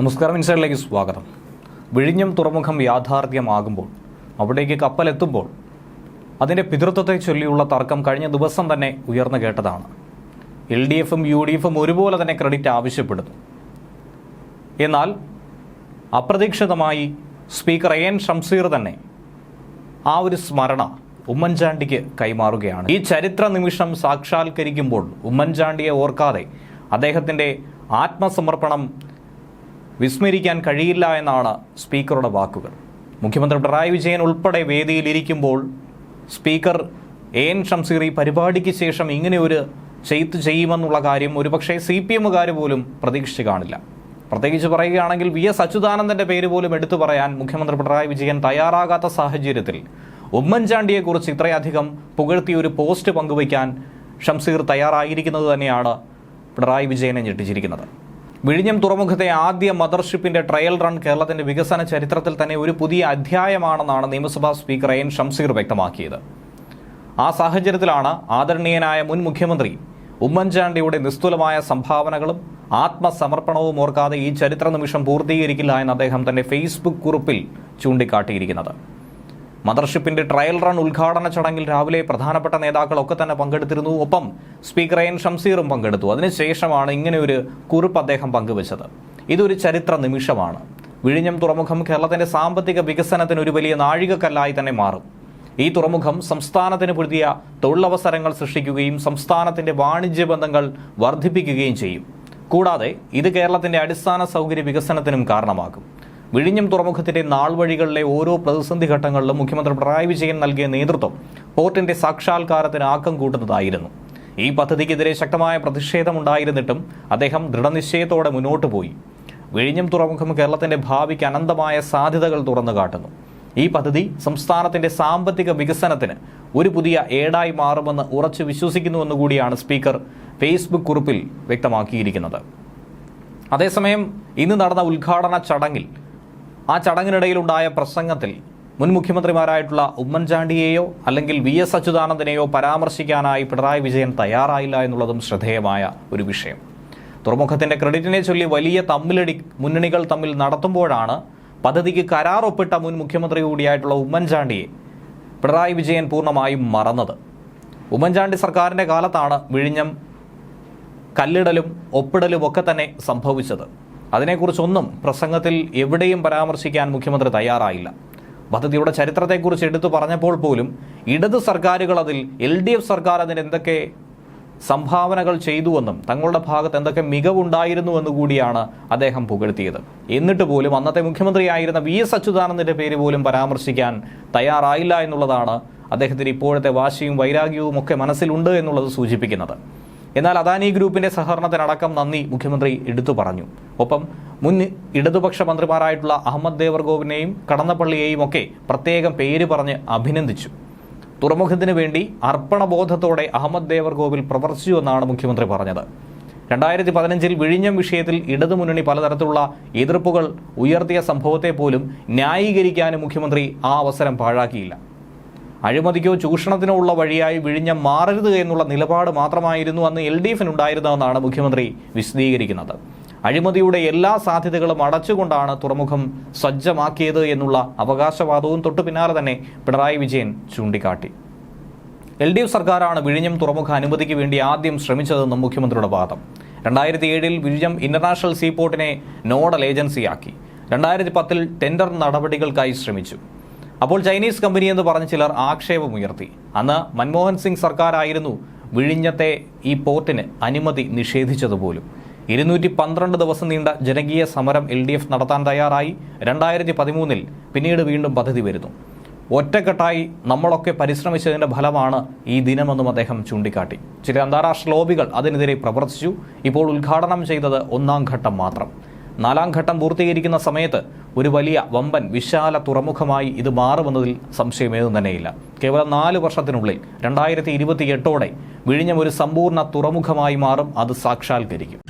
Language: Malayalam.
നമസ്കാരം ഇൻസൈഡിലേക്ക് സ്വാഗതം. വിഴിഞ്ഞം തുറമുഖം യാഥാർത്ഥ്യമാകുമ്പോൾ അവിടേക്ക് കപ്പലെത്തുമ്പോൾ അതിന്റെ പിതൃത്വത്തെ ചൊല്ലിയുള്ള തർക്കം കഴിഞ്ഞ ദിവസം തന്നെ ഉയർന്നു കേട്ടതാണ്. എൽ ഡി എഫും യു ഡി എഫും ഒരുപോലെ തന്നെ ക്രെഡിറ്റ് ആവശ്യപ്പെടുന്നു. എന്നാൽ അപ്രതീക്ഷിതമായി സ്പീക്കർ എ എൻ ഷംസീർ തന്നെ ആ ഒരു സ്മരണ ഉമ്മൻചാണ്ടിക്ക് കൈമാറുകയാണ്. ഈ ചരിത്ര നിമിഷം സാക്ഷാത്കരിക്കുമ്പോൾ ഉമ്മൻചാണ്ടിയെ ഓർക്കാതെ അദ്ദേഹത്തിന്റെ ആത്മസമർപ്പണം വിസ്മരിക്കാൻ കഴിയില്ല എന്നാണ് സ്പീക്കറുടെ വാക്കുകൾ. മുഖ്യമന്ത്രി പിണറായി വിജയൻ ഉൾപ്പെടെ വേദിയിലിരിക്കുമ്പോൾ സ്പീക്കർ എ എൻ ഷംസീർ ഈ പരിപാടിക്ക് ശേഷം ഇങ്ങനെ ഒരു ചെയ്ത്ത് ചെയ്യുമെന്നുള്ള കാര്യം ഒരുപക്ഷെ സി പി എമ്മുകാർ പോലും പ്രതീക്ഷിച്ച് കാണില്ല. പ്രത്യേകിച്ച് പറയുകയാണെങ്കിൽ വി എസ് അച്യുതാനന്ദന്റെ പേര് പോലും എടുത്തു പറയാൻ മുഖ്യമന്ത്രി പിണറായി വിജയൻ തയ്യാറാകാത്ത സാഹചര്യത്തിൽ ഉമ്മൻചാണ്ടിയെക്കുറിച്ച് ഇത്രയധികം പുകഴ്ത്തി ഒരു പോസ്റ്റ് പങ്കുവയ്ക്കാൻ ഷംസീർ തയ്യാറായിരിക്കുന്നത് തന്നെയാണ് പിണറായി വിജയനെ ഞെട്ടിച്ചിരിക്കുന്നത്. വിഴിഞ്ഞം തുറമുഖത്തെ ആദ്യ മദർഷിപ്പിന്റെ ട്രയൽ റൺ കേരളത്തിന്റെ വികസന ചരിത്രത്തിൽ തന്നെ ഒരു പുതിയ അധ്യായമാണെന്നാണ് നിയമസഭാ സ്പീക്കർ എൻ ഷംസീർ വ്യക്തമാക്കിയത്. ആ സാഹചര്യത്തിലാണ് ആദരണീയനായ മുൻ മുഖ്യമന്ത്രി ഉമ്മൻചാണ്ടിയുടെ നിസ്തുലമായ സംഭാവനകളും ആത്മസമർപ്പണവും ഓർക്കാതെ ഈ ചരിത്ര നിമിഷം പൂർത്തീകരിക്കില്ല എന്ന് അദ്ദേഹം തന്റെ ഫേസ്ബുക്ക് കുറിപ്പിൽ ചൂണ്ടിക്കാട്ടിയിരിക്കുന്നത്. മദർഷിപ്പിന്റെ ട്രയൽ റൺ ഉദ്ഘാടന ചടങ്ങിൽ രാവിലെ പ്രധാനപ്പെട്ട നേതാക്കളൊക്കെ തന്നെ പങ്കെടുത്തിരുന്നു. ഒപ്പം സ്പീക്കർ എൻ ഷംസീറും പങ്കെടുത്തു. അതിനുശേഷമാണ് ഇങ്ങനെ ഒരു കുറിപ്പ് അദ്ദേഹം പങ്കുവച്ചത്. ഇതൊരു ചരിത്ര നിമിഷമാണ്. വിഴിഞ്ഞം തുറമുഖം കേരളത്തിന്റെ സാമ്പത്തിക വികസനത്തിന് ഒരു വലിയ നാഴികക്കല്ലായി തന്നെ മാറും. ഈ തുറമുഖം സംസ്ഥാനത്തിന് പുതിയ തൊഴിലവസരങ്ങൾ സൃഷ്ടിക്കുകയും സംസ്ഥാനത്തിന്റെ വാണിജ്യ ബന്ധങ്ങൾ വർദ്ധിപ്പിക്കുകയും ചെയ്യും. കൂടാതെ ഇത് കേരളത്തിന്റെ അടിസ്ഥാന സൗകര്യ വികസനത്തിനും കാരണമാകും. വിഴിഞ്ഞം തുറമുഖത്തിന്റെ നാൾ വഴികളിലെ ഓരോ പ്രതിസന്ധി ഘട്ടങ്ങളിലും മുഖ്യമന്ത്രി പിണറായി വിജയൻ നൽകിയ നേതൃത്വം പോർട്ടിന്റെ സാക്ഷാത്കാരത്തിന് ആക്കം കൂട്ടുന്നതായിരുന്നു. ഈ പദ്ധതിക്കെതിരെ ശക്തമായ പ്രതിഷേധമുണ്ടായിരുന്നിട്ടും അദ്ദേഹം ദൃഢനിശ്ചയത്തോടെ മുന്നോട്ട് പോയി. വിഴിഞ്ഞം തുറമുഖം കേരളത്തിന്റെ ഭാവിക്ക് അനന്തമായ സാധ്യതകൾ തുറന്നു കാട്ടുന്നു. ഈ പദ്ധതി സംസ്ഥാനത്തിന്റെ സാമ്പത്തിക വികസനത്തിന് ഒരു പുതിയ ഏടായി മാറുമെന്ന് ഉറച്ചു വിശ്വസിക്കുന്നുവെന്ന് കൂടിയാണ് സ്പീക്കർ ഫേസ്ബുക്ക് കുറിപ്പിൽ വ്യക്തമാക്കിയിരിക്കുന്നത്. അതേസമയം ഇന്ന് നടന്ന ഉദ്ഘാടന ചടങ്ങിൽ ആ ചടങ്ങിനിടയിലുണ്ടായ പ്രസംഗത്തിൽ മുൻ മുഖ്യമന്ത്രിമാരായിട്ടുള്ള ഉമ്മൻചാണ്ടിയെയോ അല്ലെങ്കിൽ വി എസ് അച്യുതാനന്ദനെയോ പരാമർശിക്കാനായി പിണറായി വിജയൻ തയ്യാറായില്ല എന്നുള്ളതും ശ്രദ്ധേയമായ ഒരു വിഷയം. തുറമുഖത്തിന്റെ ക്രെഡിറ്റിനെ ചൊല്ലി വലിയ തമ്മിലടി മുന്നണികൾ തമ്മിൽ നടത്തുമ്പോഴാണ് പദ്ധതിക്ക് കരാർ ഒപ്പിട്ട മുൻ മുഖ്യമന്ത്രി കൂടിയായിട്ടുള്ള ഉമ്മൻചാണ്ടിയെ പിണറായി വിജയൻ പൂർണമായും മറന്നത്. ഉമ്മൻചാണ്ടി സർക്കാരിന്റെ കാലത്താണ് വിഴിഞ്ഞം കല്ലിടലും ഒപ്പിടലും ഒക്കെ തന്നെ സംഭവിച്ചത്. അതിനെക്കുറിച്ചൊന്നും പ്രസംഗത്തിൽ എവിടെയും പരാമർശിക്കാൻ മുഖ്യമന്ത്രി തയ്യാറായില്ല. പദ്ധതിയുടെ ചരിത്രത്തെക്കുറിച്ച് എടുത്തു പറഞ്ഞപ്പോൾ പോലും ഇടത് സർക്കാരുകൾ അതിൽ എൽ ഡി എഫ് സർക്കാർ അതിന് എന്തൊക്കെ സംഭാവനകൾ ചെയ്തുവെന്നും തങ്ങളുടെ ഭാഗത്ത് എന്തൊക്കെ മികവുണ്ടായിരുന്നുവെന്ന് കൂടിയാണ് അദ്ദേഹം പുകഴ്ത്തിയത്. എന്നിട്ട് പോലും അന്നത്തെ മുഖ്യമന്ത്രിയായിരുന്ന വി എസ് അച്യുതാനന്ദന്റെ പേര് പോലും പരാമർശിക്കാൻ തയ്യാറായില്ല എന്നുള്ളതാണ് അദ്ദേഹത്തിന് ഇപ്പോഴത്തെ വാശിയും വൈരാഗ്യവും ഒക്കെ മനസ്സിലുണ്ട് എന്നുള്ളത് സൂചിപ്പിക്കുന്നത്. എന്നാൽ അദാനി ഗ്രൂപ്പിന്റെ സഹകരണത്തിനടക്കം നന്ദി മുഖ്യമന്ത്രി എടുത്തു പറഞ്ഞു. ഒപ്പം മുൻ ഇടതുപക്ഷ മന്ത്രിമാരായിട്ടുള്ള അഹമ്മദ് ദേവർഗോവിനെയും കടന്നപ്പള്ളിയെയും ഒക്കെ പ്രത്യേകം പേര് പറഞ്ഞ് അഭിനന്ദിച്ചു. തുറമുഖത്തിന് വേണ്ടി അർപ്പണബോധത്തോടെ അഹമ്മദ് ദേവർഗോവിൽ പ്രവർത്തിച്ചു എന്നാണ് മുഖ്യമന്ത്രി പറഞ്ഞത്. രണ്ടായിരത്തി പതിനഞ്ചിൽ വിഴിഞ്ഞം വിഷയത്തിൽ ഇടതുമുന്നണി പലതരത്തിലുള്ള എതിർപ്പുകൾ ഉയർത്തിയ സംഭവത്തെ പോലും ന്യായീകരിക്കാനും മുഖ്യമന്ത്രി ആ അവസരം പാഴാക്കിയില്ല. അഴിമതിക്കോ ചൂഷണത്തിനോ ഉള്ള വഴിയായി വിഴിഞ്ഞം മാറരുത് എന്നുള്ള നിലപാട് മാത്രമായിരുന്നു അന്ന് എൽ ഡി എഫിനുണ്ടായിരുന്നതെന്നാണ് മുഖ്യമന്ത്രി വിശദീകരിക്കുന്നത്. അഴിമതിയുടെ എല്ലാ സാധ്യതകളും അടച്ചുകൊണ്ടാണ് തുറമുഖം സജ്ജമാക്കിയത് എന്നുള്ള അവകാശവാദവും തൊട്ടു പിന്നാലെ തന്നെ പിണറായി വിജയൻ ചൂണ്ടിക്കാട്ടി. എൽ ഡി എഫ് സർക്കാരാണ് വിഴിഞ്ഞം തുറമുഖ അനുമതിക്ക് വേണ്ടി ആദ്യം ശ്രമിച്ചതെന്നും മുഖ്യമന്ത്രിയുടെ വാദം. രണ്ടായിരത്തി ഏഴിൽ വിഴിഞ്ഞം ഇന്റർനാഷണൽ സീപോർട്ടിനെ നോഡൽ ഏജൻസിയാക്കി. രണ്ടായിരത്തി പത്തിൽ ടെൻഡർ നടപടികൾക്കായി ശ്രമിച്ചു. അപ്പോൾ ചൈനീസ് കമ്പനി എന്ന് പറഞ്ഞ ചിലർ ആക്ഷേപമുയർത്തി അന്ന് മൻമോഹൻ സിംഗ് സർക്കാരായിരുന്നു വിഴിഞ്ഞത്തെ ഈ പോർട്ടിന് അനുമതി നിഷേധിച്ചതുപോലും. ഇരുന്നൂറ്റി പന്ത്രണ്ട് ദിവസം നീണ്ട ജനകീയ സമരം എൽ ഡി എഫ് നടത്താൻ തയ്യാറായി. രണ്ടായിരത്തി പതിമൂന്നിൽ പിന്നീട് വീണ്ടും പദ്ധതി വരുന്നു. ഒറ്റക്കെട്ടായി നമ്മളൊക്കെ പരിശ്രമിച്ചതിന്റെ ഫലമാണ് ഈ ദിനമെന്നും അദ്ദേഹം ചൂണ്ടിക്കാട്ടി. ചില അന്താരാഷ്ട്ര ലോബികൾ അതിനെതിരെ പ്രവർത്തിച്ചു. ഇപ്പോൾ ഉദ്ഘാടനം ചെയ്തത് ഒന്നാം ഘട്ടം മാത്രം. നാലാം ഘട്ടം പൂർത്തീകരിക്കുന്ന സമയത്ത് ഒരു വലിയ വമ്പൻ വിശാല തുറമുഖമായി ഇത് മാറുമെന്നതിൽ സംശയമേതും തന്നെയില്ല. കേവലം നാല് വർഷത്തിനുള്ളിൽ രണ്ടായിരത്തി ഇരുപത്തി എട്ടോടെ വിഴിഞ്ഞം ഒരു സമ്പൂർണ തുറമുഖമായി മാറും അത് സാക്ഷാത്കരിക്കും.